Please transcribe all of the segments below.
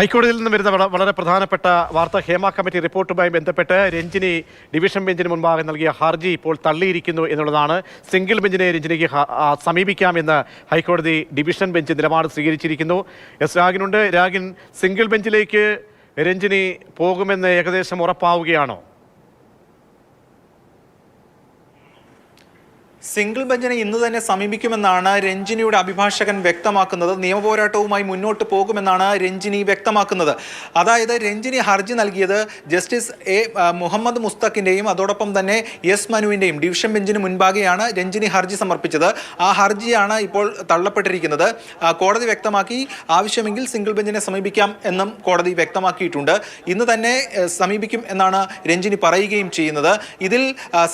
ഹൈക്കോടതിയിൽ നിന്ന് വരുന്ന വളരെ പ്രധാനപ്പെട്ട വാർത്ത ഹേമ കമ്മിറ്റി റിപ്പോർട്ടുമായി ബന്ധപ്പെട്ട് രഞ്ജിനി ഡിവിഷൻ ബെഞ്ചിന് മുൻപാകെ നൽകിയ ഹർജി ഇപ്പോൾ തള്ളിയിരിക്കുന്നു എന്നുള്ളതാണ്. സിംഗിൾ ബെഞ്ചിനെ രഞ്ജിനിക്ക് സമീപിക്കാമെന്ന് ഹൈക്കോടതി ഡിവിഷൻ ബെഞ്ച് നിലപാട് സ്വീകരിച്ചിരിക്കുന്നു. എസ് രാഗിനുണ്ട്. രാഗിൻ സിംഗിൾ ബെഞ്ചിലേക്ക് രഞ്ജിനി പോകുമെന്ന് ഏകദേശം ഉറപ്പാവുകയാണോ? സിംഗിൾ ബെഞ്ചിനെ ഇന്ന് തന്നെ സമീപിക്കുമെന്നാണ് രഞ്ജിനിയുടെ അഭിഭാഷകൻ വ്യക്തമാക്കുന്നത്. നിയമപോരാട്ടവുമായി മുന്നോട്ട് പോകുമെന്നാണ് രഞ്ജിനി വ്യക്തമാക്കുന്നത്. അതായത് രഞ്ജിനി ഹർജി നൽകിയത് ജസ്റ്റിസ് എ മുഹമ്മദ് മുസ്തഖിന്റെയും അതോടൊപ്പം തന്നെ എസ് മനുവിന്റെയും ഡിവിഷൻ ബെഞ്ചിന് മുൻപാകെയാണ് രഞ്ജിനി ഹർജി സമർപ്പിച്ചത്. ആ ഹർജിയാണ് ഇപ്പോൾ തള്ളപ്പെട്ടിരിക്കുന്നത്. കോടതി വ്യക്തമാക്കി ആവശ്യമെങ്കിൽ സിംഗിൾ ബെഞ്ചിനെ സമീപിക്കാം എന്നും കോടതി വ്യക്തമാക്കിയിട്ടുണ്ട്. ഇന്ന് തന്നെ സമീപിക്കും എന്നാണ് രഞ്ജിനി പറയുകയും ചെയ്യുന്നത്. ഇതിൽ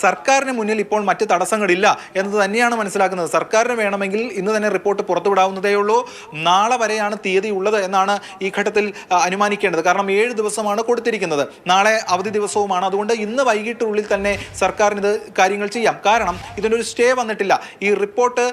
സർക്കാരിന് മുന്നിൽ ഇപ്പോൾ മറ്റ് തടസ്സങ്ങളില്ല. എന്നത് തന്നെയാണ് മനസ്സിലാക്കുന്നത്. സർക്കാരിന് വേണമെങ്കിൽ ഇന്ന് തന്നെ റിപ്പോർട്ട് പുറത്തുവിടാവുന്നതേ ഉള്ളൂ. നാളെ വരെയാണ് തീയതി ഉള്ളത് എന്നാണ് ഈ ഘട്ടത്തിൽ അനുമാനിക്കേണ്ടത്. കാരണം ഏഴ് ദിവസമാണ് കൊടുത്തിരിക്കുന്നത്. നാളെ അവധി ദിവസവുമാണ്. അതുകൊണ്ട് ഇന്ന് വൈകിട്ടുള്ളിൽ തന്നെ സർക്കാരിന് ഇത് കാര്യങ്ങൾ ചെയ്യാം. കാരണം ഇതിനൊരു സ്റ്റേ വന്നിട്ടില്ല. ഈ റിപ്പോർട്ട്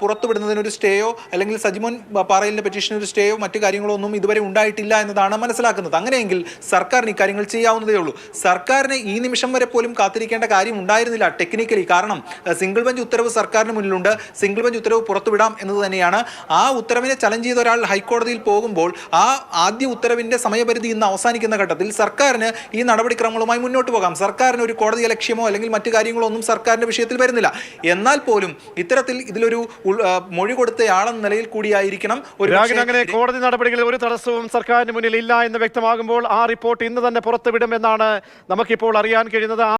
പുറത്തുവിടുന്നതിനൊരു സ്റ്റേയോ അല്ലെങ്കിൽ സജിമോൻ പാറയിലിന്റെ പെറ്റീഷനൊരു സ്റ്റേയോ മറ്റു കാര്യങ്ങളോ ഒന്നും ഇതുവരെ ഉണ്ടായിട്ടില്ല എന്നതാണ് മനസ്സിലാക്കുന്നത്. അങ്ങനെയെങ്കിൽ സർക്കാരിന് ഇക്കാര്യങ്ങൾ കാര്യങ്ങൾ ചെയ്യാവുന്നതേ ഉള്ളൂ. സർക്കാരിന് ഈ നിമിഷം വരെ പോലും കാത്തിരിക്കേണ്ട കാര്യം ഉണ്ടായിരുന്നില്ല ടെക്നിക്കലി. കാരണം സിംഗിൾ ബെഞ്ച് ഉത്തരവ് സർക്കാരിന് മുന്നിലുണ്ട്. സിംഗിൾ ബെഞ്ച് ഉത്തരവ് പുറത്തുവിടാം എന്നത് തന്നെയാണ്. ആ ഉത്തരവിനെ ചലഞ്ച് ചെയ്ത ഒരാൾ ഹൈക്കോടതിയിൽ പോകുമ്പോൾ ആ ആദ്യ ഉത്തരവിന്റെ സമയപരിധി ഇന്ന് അവസാനിക്കുന്ന ഘട്ടത്തിൽ സർക്കാരിന് ഈ നടപടിക്രമങ്ങളുമായി മുന്നോട്ട് പോകാം. സർക്കാരിന് ഒരു കോടതി ലക്ഷ്യമോ അല്ലെങ്കിൽ മറ്റു കാര്യങ്ങളോ ഒന്നും സർക്കാരിന്റെ വിഷയത്തിൽ വരുന്നില്ല. എന്നാൽ പോലും ഇത്തരത്തിൽ ഇതിലൊരു മൊഴി കൊടുത്തയാളെന്ന നിലയിൽ കൂടിയായിരിക്കണം ഒരു അങ്ങനെ കോടതി നടപടികളിൽ ഒരു തടസ്സവും സർക്കാരിന് മുന്നിൽ ഇല്ല എന്ന് വ്യക്തമാകുമ്പോൾ ആ റിപ്പോർട്ട് ഇന്ന് തന്നെ പുറത്തുവിടുമെന്നാണ് നമുക്കിപ്പോൾ അറിയാൻ കഴിയുന്നത്.